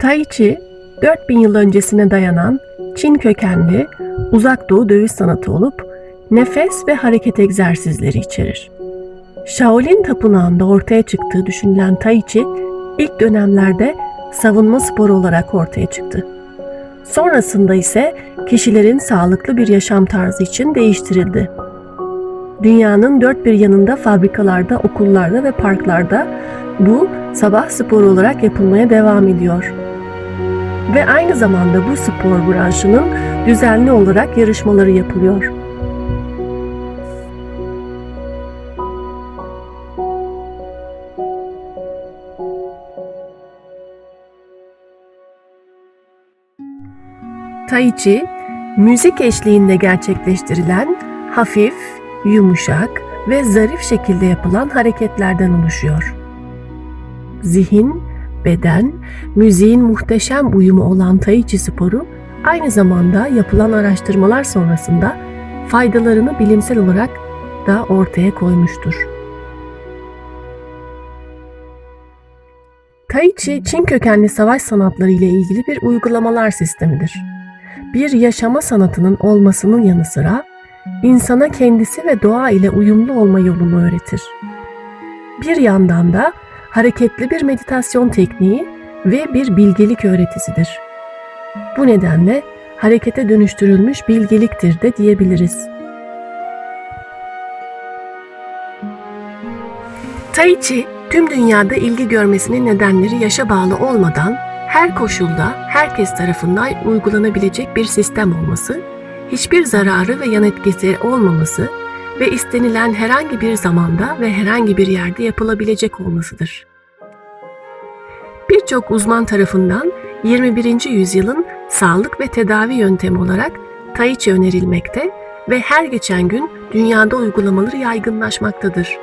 Tai Chi, 4000 yıl öncesine dayanan Çin kökenli uzak doğu dövüş sanatı olup nefes ve hareket egzersizleri içerir. Shaolin tapınağında ortaya çıktığı düşünülen Tai Chi ilk dönemlerde savunma sporu olarak ortaya çıktı. Sonrasında ise kişilerin sağlıklı bir yaşam tarzı için değiştirildi. Dünyanın dört bir yanında fabrikalarda, okullarda ve parklarda bu sabah sporu olarak yapılmaya devam ediyor. Ve aynı zamanda bu spor branşının düzenli olarak yarışmaları yapılıyor. Tai Chi, müzik eşliğinde gerçekleştirilen hafif, yumuşak ve zarif şekilde yapılan hareketlerden oluşuyor. Zihin, beden, müziğin muhteşem uyumu olan Tai Chi sporu aynı zamanda yapılan araştırmalar sonrasında faydalarını bilimsel olarak da ortaya koymuştur. Tai Chi, Çin kökenli savaş sanatları ile ilgili bir uygulamalar sistemidir. Bir yaşama sanatının olmasının yanı sıra insana kendisi ve doğa ile uyumlu olma yolunu öğretir. Bir yandan da hareketli bir meditasyon tekniği ve bir bilgelik öğretisidir. Bu nedenle harekete dönüştürülmüş bilgeliktir de diyebiliriz. Tai Chi, tüm dünyada ilgi görmesinin nedenleri yaşa bağlı olmadan her koşulda herkes tarafından uygulanabilecek bir sistem olması, hiçbir zararı ve yan etkisi olmaması ve istenilen herhangi bir zamanda ve herhangi bir yerde yapılabilecek olmasıdır. Birçok uzman tarafından 21. yüzyılın sağlık ve tedavi yöntemi olarak Tai Chi önerilmekte ve her geçen gün dünyada uygulamaları yaygınlaşmaktadır.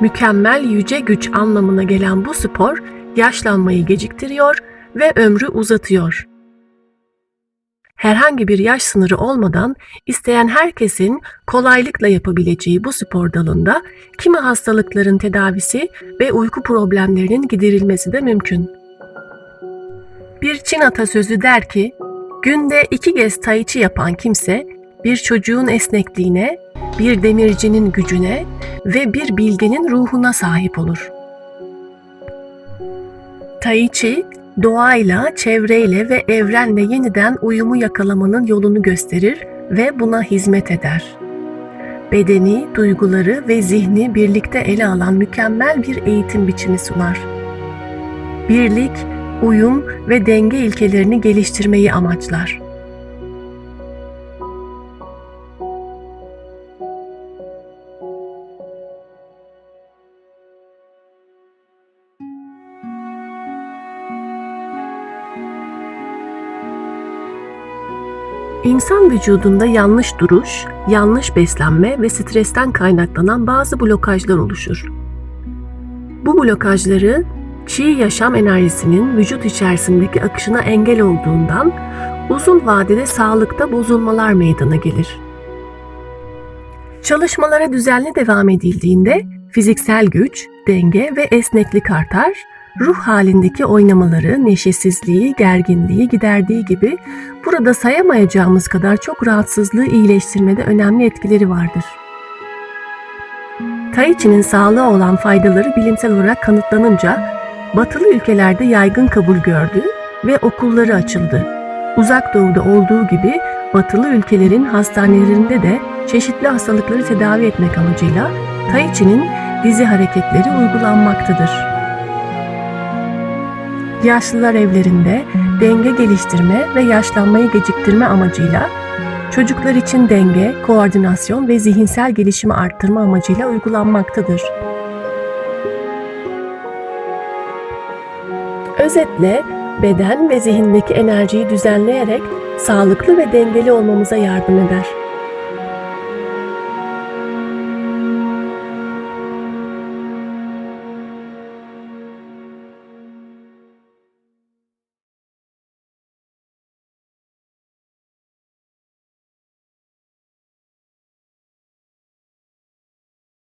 Mükemmel yüce güç anlamına gelen bu spor yaşlanmayı geciktiriyor ve ömrü uzatıyor. Herhangi bir yaş sınırı olmadan isteyen herkesin kolaylıkla yapabileceği bu spor dalında kimi hastalıkların tedavisi ve uyku problemlerinin giderilmesi de mümkün. Bir Çin atasözü der ki, günde iki kez tai chi yapan kimse bir çocuğun esnekliğine, bir demircinin gücüne ve bir bilgenin ruhuna sahip olur. Tai Chi, doğayla, çevreyle ve evrenle yeniden uyumu yakalamanın yolunu gösterir ve buna hizmet eder. Bedeni, duyguları ve zihni birlikte ele alan mükemmel bir eğitim biçimi sunar. Birlik, uyum ve denge ilkelerini geliştirmeyi amaçlar. İnsan vücudunda yanlış duruş, yanlış beslenme ve stresten kaynaklanan bazı blokajlar oluşur. Bu blokajları çiğ yaşam enerjisinin vücut içerisindeki akışına engel olduğundan uzun vadede sağlıkta bozulmalar meydana gelir. Çalışmalara düzenli devam edildiğinde fiziksel güç, denge ve esneklik artar, ruh halindeki oynamaları, neşesizliği, gerginliği giderdiği gibi burada sayamayacağımız kadar çok rahatsızlığı iyileştirmede önemli etkileri vardır. Tai Chi'nin sağlığa olan faydaları bilimsel olarak kanıtlanınca batılı ülkelerde yaygın kabul gördü ve okulları açıldı. Uzak doğuda olduğu gibi batılı ülkelerin hastanelerinde de çeşitli hastalıkları tedavi etmek amacıyla Tai Chi'nin dizi hareketleri uygulanmaktadır. Yaşlılar evlerinde denge geliştirme ve yaşlanmayı geciktirme amacıyla çocuklar için denge, koordinasyon ve zihinsel gelişimi arttırma amacıyla uygulanmaktadır. Özetle beden ve zihindeki enerjiyi düzenleyerek sağlıklı ve dengeli olmamıza yardım eder.